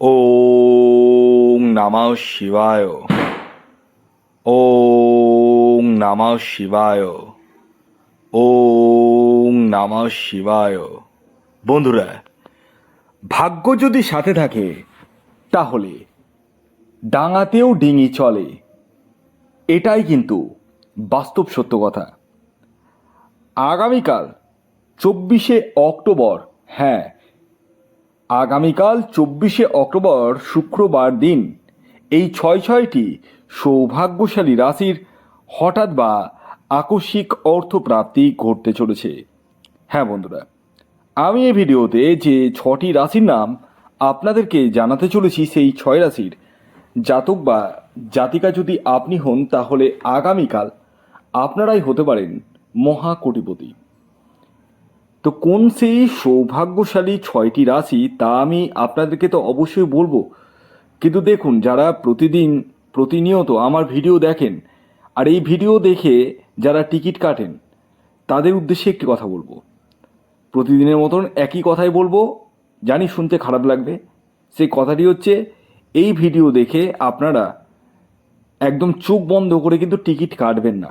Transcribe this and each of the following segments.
ওং নমঃ শিবায়। ওং নমঃ শিবায়। ওং নমঃ শিবায়। বন্ধুরা, ভাগ্য যদি সাথে থাকে, তাহলে ডাঙাতেও ডিঙি চলে। এটাই কিন্তু বাস্তব সত্য কথা। আগামীকাল চব্বিশে অক্টোবর হ্যাঁ আগামীকাল চব্বিশে অক্টোবর শুক্রবার দিন। এই ছয় ছয়টি সৌভাগ্যশালী রাশির হঠাৎ বা আকস্মিক অর্থপ্রাপ্তি ঘটতে চলেছে। হ্যাঁ বন্ধুরা, আমি এই ভিডিওতে যে ছটি রাশির নাম আপনাদেরকে জানাতে চলেছি সেই ছয় রাশির। জাতক বা জাতিকা যদি আপনি হন, তাহলে আগামীকাল আপনারাই হতে পারেন মহাকোটিপতি। তো কোন সেই সৌভাগ্যশালী ছয়টি রাশি, তা আমি আপনাদেরকে তো অবশ্যই বলব। কিন্তু দেখুন, যারা প্রতিদিন প্রতিনিয়ত আমার ভিডিও দেখেন, আর এই ভিডিও দেখে যারা টিকিট কাটেন, তাদের উদ্দেশ্যে একটি কথা বলব। প্রতিদিনের মতন একই কথাই বলব, জানি শুনতে খারাপ লাগবে। সেই কথাটি হচ্ছে, এই ভিডিও দেখে আপনারা একদম চোখ বন্ধ করে কিন্তু টিকিট কাটবেন না।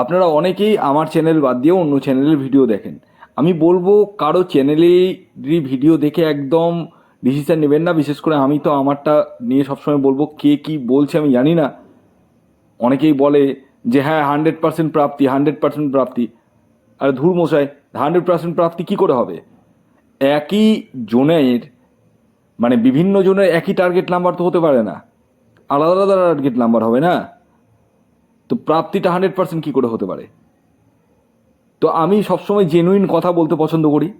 আপনারা অনেকেই আমার চ্যানেল বাদ দিয়ে অন্য চ্যানেলের ভিডিও দেখেন। আমি বলব, কারও চ্যানেলেরই ভিডিও দেখে একদম ডিসিশন নেবেন না। বিশেষ করে আমি তো আমারটা নিয়ে সবসময় বলব, কে কি বলছে আমি জানি না। অনেকেই বলে যে হ্যাঁ হান্ড্রেড পার্সেন্ট প্রাপ্তি হান্ড্রেড পার্সেন্ট প্রাপ্তি। আর ধুর মশাই হান্ড্রেড পার্সেন্ট প্রাপ্তি কী করে হবে? একই জনের মানে বিভিন্ন জনের একই টার্গেট নাম্বার তো হতে পারে না। আলাদা আলাদা টার্গেট নাম্বার হবে না? তো প্রাপ্তিটা হান্ড্রেড পার্সেন্ট কী করে হতে পারে? তো আমি সবসময় জেনুইন কথা বলতে পছন্দ করি।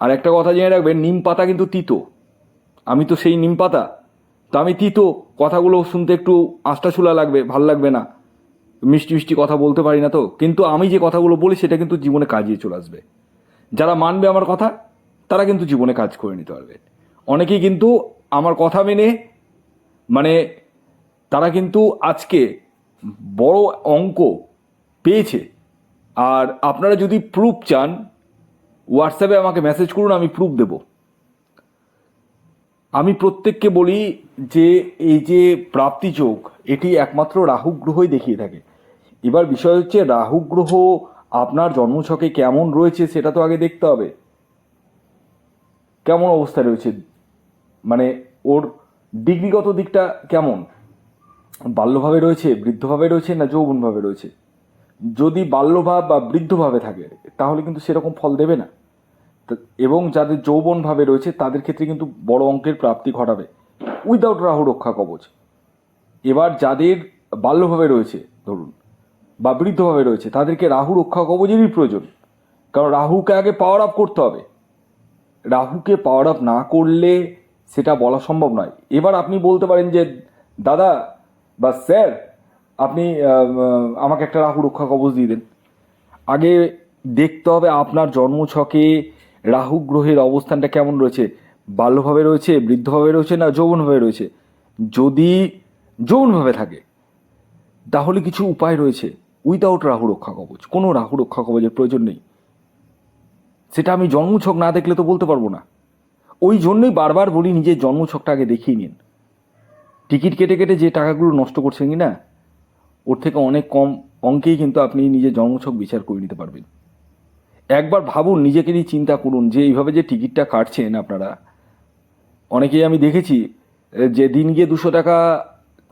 আর একটা কথা জেনে রাখবেন, নিম পাতা কিন্তু তিতো। আমি তো সেই নিম পাতা। তো আমি তিতো, কথাগুলো শুনতে একটু আষ্টাচুলা লাগবে, ভালো লাগবে না। মিষ্টি মিষ্টি কথা বলতে পারি না তো। কিন্তু আমি যে কথাগুলো বলি, সেটা কিন্তু জীবনে কাজিয়ে চলে আসবে। যারা মানবে আমার কথা, তারা কিন্তু জীবনে কাজ করে নিতে পারবে। অনেকেই কিন্তু আমার কথা মেনে মানে তারা কিন্তু আজকে বড় অঙ্ক পেয়েছে। আর আপনারা যদি প্রুফ চান হোয়াটসঅ্যাপে আমাকে মেসেজ করুন, আমি প্রুফ দেব। আমি প্রত্যেককে বলি যে, এই যে প্রাপ্তি যোগ এটি একমাত্র রাহু গ্রহই দেখিয়ে থাকে। এবার বিষয় হচ্ছে, রাহু গ্রহ আপনার জন্মছকে কেমন রয়েছে সেটা তো আগে দেখতে হবে। কেমন অবস্থায় রয়েছে? মানে ওর ডিগ্রিগত দিকটা কেমন? বাল্যভাবে রয়েছে, বৃদ্ধভাবে রয়েছে না যৌবনভাবে রয়েছে? যদি বাল্যভাব বা বৃদ্ধভাবে থাকে, তাহলে কিন্তু সেরকম ফল দেবে না। এবং যাদের যৌবনভাবে রয়েছে, তাদের ক্ষেত্রে কিন্তু বড় অঙ্কের প্রাপ্তি ঘটাবে। উইদাউট রাহু রক্ষা কবচ। এবার যাদের বাল্যভাবে রয়েছে, ধরুন, বা বৃদ্ধভাবে রয়েছে, তাদেরকে রাহু রক্ষা কবচেরই প্রয়োজন। কারণ রাহুকে আগে পাওয়ার আপ করতে হবে। রাহুকে পাওয়ার আপ না করলে সেটা বলা সম্ভব নয়। এবার আপনি বলতে পারেন যে, দাদা বা স্যার, আপনি আমাকে একটা রাহু রক্ষা কবচ দিয়ে দেন। আগে দেখতে হবে আপনার জন্মছকে রাহু গ্রহের অবস্থানটা কেমন রয়েছে। বাল্যভাবে রয়েছে, বৃদ্ধভাবে রয়েছে না যৌবনভাবে রয়েছে? যদি যৌনভাবে থাকে, তাহলে কিছু উপায় রয়েছে। উইদাউট রাহু রক্ষা কবচ, কোনো রাহু রক্ষা কবচের প্রয়োজন নেই। সেটা আমি জন্মছক না দেখলে তো বলতে পারব না। ওই জন্যই বারবার বলি নিজের জন্মছকটা আগে দেখিয়ে নিন। টিকিট কেটে কেটে যে টাকাগুলো নষ্ট করছেন কি না ওর থেকে অনেক কম অঙ্কেই কিন্তু আপনি নিজের জন্মছক বিচার করে নিতে পারবেন। একবার ভাবুন, নিজেকে নিয়ে চিন্তা করুন যে এইভাবে যে টিকিটটা কাটছেন আপনারা। অনেকেই আমি দেখেছি, যে দিন গিয়ে দুশো টাকা,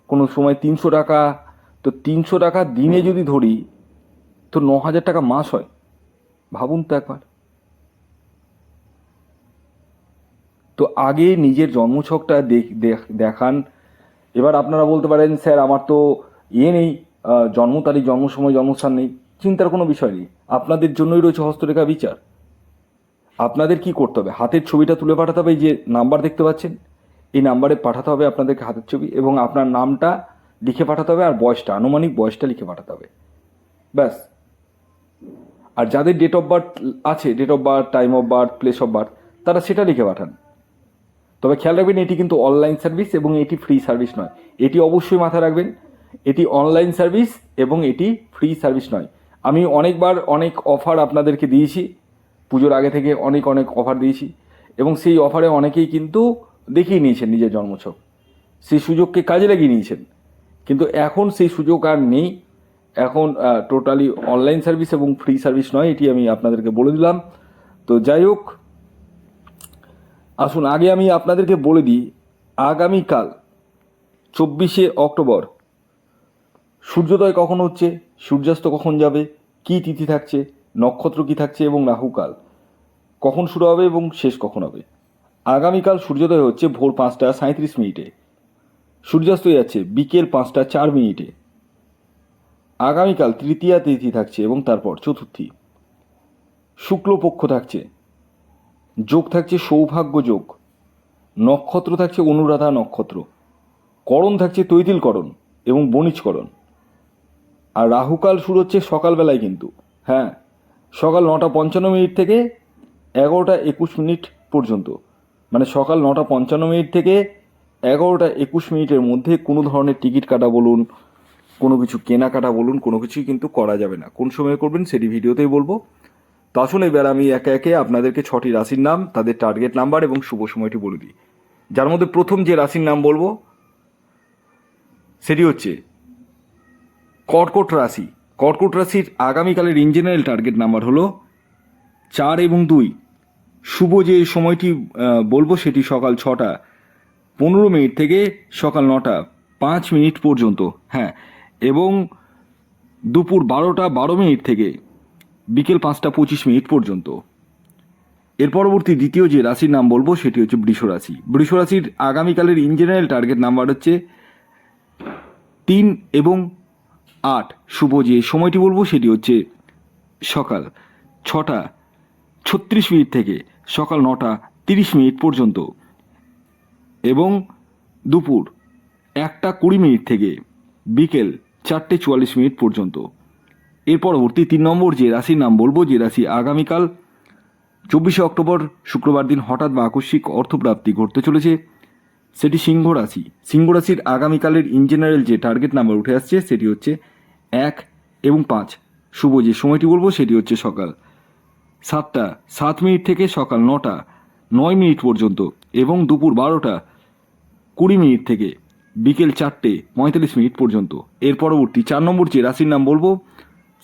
কোনো সময় তিনশো টাকা, তো তিনশো টাকা দিনে যদি ধরি, তো ন হাজার টাকা মাস হয়। ভাবুন তো একবার। তো আগে নিজের জন্মছকটা দেখ- দেখ- দেখান এবার আপনারা বলতে পারেন, স্যার, আমার তো ইয়ে নেই জন্ম তারিখ, জন্ম সময়, জন্মস্থান নেই। চিন্তার কোনো বিষয় নেই। আপনাদের জন্যই রয়েছে হস্তরেখা বিচার। আপনাদের কি করতে হবে? হাতের ছবিটা তুলে পাঠাতে হবে যে নাম্বার দেখতে পাচ্ছেন? এই নাম্বারে পাঠাতে হবে আপনাদেরকে হাতের ছবি এবং আপনার নামটা লিখে পাঠাতে হবে আর বয়সটা, আনুমানিক বয়সটা লিখে পাঠাতে হবে। ব্যাস। আর যাদের ডেট অফ বার্থ আছে date of birth time of birth place of birth তারা সেটা লিখে পাঠান। তবে খেয়াল রাখবেন, এটি কিন্তু অনলাইন সার্ভিস এবং এটি ফ্রি সার্ভিস নয়। এটি অবশ্যই মাথায় রাখবেন, এটি অনলাইন সার্ভিস এবং এটি ফ্রি সার্ভিস নয়। আমি অনেকবার অনেক অফার আপনাদেরকে দিয়েছি, পুজোর আগে থেকে অনেক অনেক অফার দিয়েছি এবং সেই অফারে অনেকেই কিন্তু দেখিয়ে নিয়েছেন নিজের জন্মছক। সেই সুযোগকে কাজে লাগিয়ে নিয়েছেন। কিন্তু এখন সেই সুযোগ আর নেই। এখন টোটালি অনলাইন সার্ভিস এবং ফ্রি সার্ভিস নয়, এটি আমি আপনাদেরকে বলে দিলাম। তো যাই হোক আসুন, আগে আমি আপনাদেরকে বলে দিই, আগামীকাল, চব্বিশে অক্টোবর, সূর্যোদয় কখন হচ্ছে, সূর্যাস্ত কখন যাবে, কী তিথি থাকছে, নক্ষত্র কী থাকছে এবং রাহুকাল, কখন শুরু হবে এবং শেষ কখন হবে? আগামীকাল সূর্যোদয় হচ্ছে ভোর পাঁচটা সাঁত্রিশ মিনিটে, সূর্যাস্ত যাচ্ছে বিকেল পাঁচটা চার মিনিটে, আগামীকাল তৃতীয়া তিথি থাকছে এবং তারপর চতুর্থী, শুক্লপক্ষ থাকছে যোগ থাকছে সৌভাগ্য যোগ, নক্ষত্র থাকছে অনুরাধা নক্ষত্র, করণ থাকছে তৈতিলকরণ এবং বণিজকরণ। আর রাহুকাল শুরু হচ্ছে সকালবেলায় কিন্তু হ্যাঁ সকাল নটা পঞ্চান্ন মিনিট থেকে এগারোটা একুশ মিনিট পর্যন্ত। মানে সকাল নটা পঞ্চান্ন মিনিট থেকে এগারোটা একুশ মিনিটের মধ্যে কোনো ধরনের টিকিট কাটা বলুন, কোনো কিছু কেনাকাটা বলুন, কোনো কিছুই কিন্তু করা যাবে না। কোন সময় করবেন সেটি ভিডিওতেই বলব। তো আসুন এবার আমি একে একে আপনাদেরকে ছটি রাশির নাম, তাদের টার্গেট নাম্বার এবং শুভ সময়টি বলে দিই। যার মধ্যে প্রথম যে রাশির নাম বলব, সেটি হচ্ছে কর্কট রাশি। কর্কট রাশির আগামীকালের ইন জেনারেল টার্গেট নাম্বার হলো চার এবং দুই। শুভ যে সময়টি বলব সেটি সকাল ছটা, পনেরো মিনিট থেকে সকাল নটা, পাঁচ মিনিট পর্যন্ত হ্যাঁ এবং দুপুর বারোটা, বারো মিনিট থেকে বিকেল পাঁচটা পঁচিশ মিনিট পর্যন্ত। এর পরবর্তী দ্বিতীয় যে রাশির নাম বলব, সেটি হচ্ছে বৃষ রাশি। রাশির আগামীকালের ইন জেনারেল টার্গেট নাম্বার হচ্ছে তিন এবং আট। শুভ যে সময়টি বলব, সেটি হচ্ছে সকাল ছটা ছত্রিশ মিনিট থেকে সকাল নটা তিরিশ মিনিট পর্যন্ত এবং দুপুর একটা কুড়ি মিনিট থেকে বিকেল চারটে চুয়াল্লিশ মিনিট পর্যন্ত। এর পরবর্তী তিন নম্বর যে রাশির নাম বলব, যে রাশি আগামীকাল চব্বিশে অক্টোবর শুক্রবার দিন হঠাৎ বা আকস্মিক অর্থপ্রাপ্তি ঘটতে চলেছে, সেটি সিংহ রাশি। সিংহ রাশির আগামীকালের ইন জেনারেল যে টার্গেট নাম্বার উঠে আসছে, সেটি হচ্ছে এক এবং পাঁচ। শুভ যে সময়টি বলব, সেটি হচ্ছে সকাল সাতটা। সাত মিনিট থেকে সকাল নটা, নয় মিনিট পর্যন্ত এবং দুপুর বারোটা, কুড়ি মিনিট থেকে বিকেল চারটে, পঁয়তাল্লিশ মিনিট পর্যন্ত। এর পরবর্তী চার নম্বর যে রাশির নাম বলব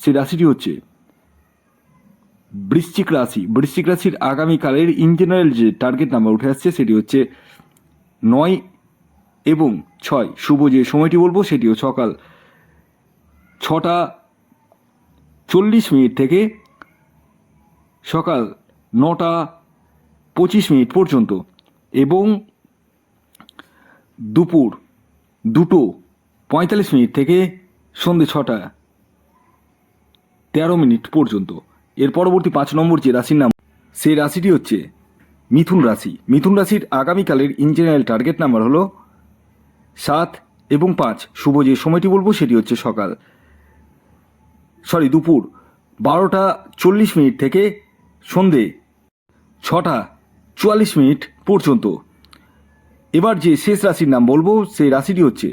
সেই রাশিটি হচ্ছে বৃশ্চিক রাশি। বৃশ্চিক রাশির আগামীকালের ইন জেনারেল যে টার্গেট নাম্বার উঠে আসছে, সেটি হচ্ছে নয় এবং ছয়। শুভ যে সময়টি বলব, সেটিও সকাল ছটা চল্লিশ মিনিট থেকে সকাল নটা পঁচিশ মিনিট পর্যন্ত এবং দুপুর দুটো পঁয়তাল্লিশ মিনিট থেকে সন্ধে ছটা তেরো মিনিট পর্যন্ত। এর পরবর্তী পাঁচ নম্বর যে রাশির নাম, সেই রাশিটি হচ্ছে মিথুন রাশি। মিথুন রাশির আগামীকালের ইন জেনারেল টার্গেট নাম্বার হলো সাত এবং পাঁচ। শুভ যে সময়টি বলব সেটি হচ্ছে সকাল। সরি, দুপুর বারোটা চল্লিশ মিনিট থেকে সন্ধে ছটা চুয়াল্লিশ মিনিট পর্যন্ত। এবার যে শেষ রাশির নাম বলব, সেই রাশিটি হচ্ছে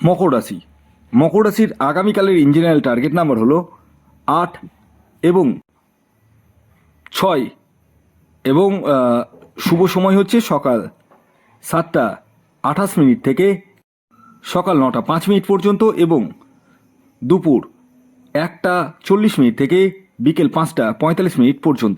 মকর রাশি। মকর রাশির আগামীকালের ইন জেনারেল টার্গেট নাম্বার হলো আট এবং ছয় এবং শুভ সময় হচ্ছে সকাল সাতটা আঠাশ মিনিট থেকে সকাল নটা পাঁচ মিনিট পর্যন্ত এবং দুপুর একটা চল্লিশ মিনিট থেকে বিকেল পাঁচটা পঁয়তাল্লিশ মিনিট পর্যন্ত।